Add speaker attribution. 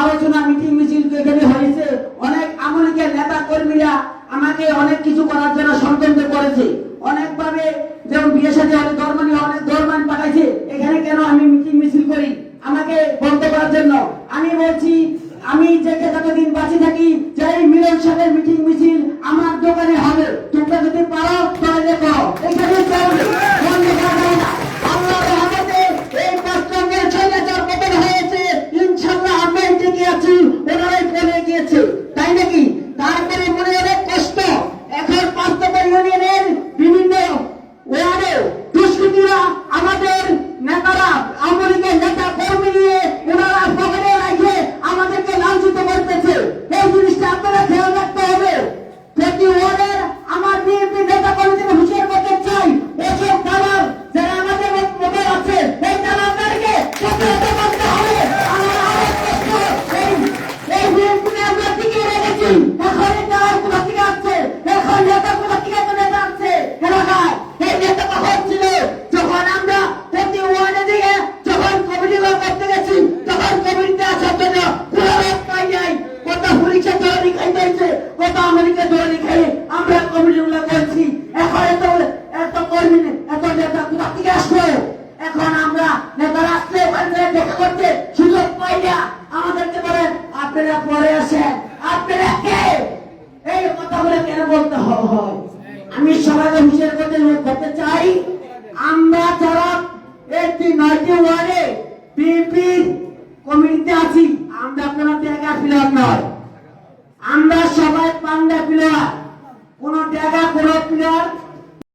Speaker 1: আলোচনা, মিটিং, মিছিল এখানে হয়েছে। অনেক আমলিকের নেতা কর্মীরা আমাকে অনেক কিছু করার জন্য ষড়যন্ত্র করেছে। অনেকভাবে যেমন বিয়ে সাথে অনেক ধর্মানি অনেক ধর্মান পাঠাইছে, এখানে কেন আমি মিটিং, মিছিল করি? আমাকে বন্ধ করার জন্য। আমি বলছি, আমি যে যতদিন বাঁচে থাকি যে মিলন সাহেবের মিটিং, মিছিল আমার দোকানে হবে। তোমরা যদি পারো, তাহলে করো এখানে খাইতেছে কত খাই আমরা এখন এত এত কর্মী, এত নেতা কোথা থেকে আসলো এখন আমরা নেতারা আসলে দেখা করতে সুযোগ আমাদেরকে আপনারা পরে আসেন। আপনারা কে? এই কেন বলতে হয় আমি সবাইকে হুঁশিয়ার করতে করতে চাই, আমরা যারা তিন নয়টি ওয়ার্ডে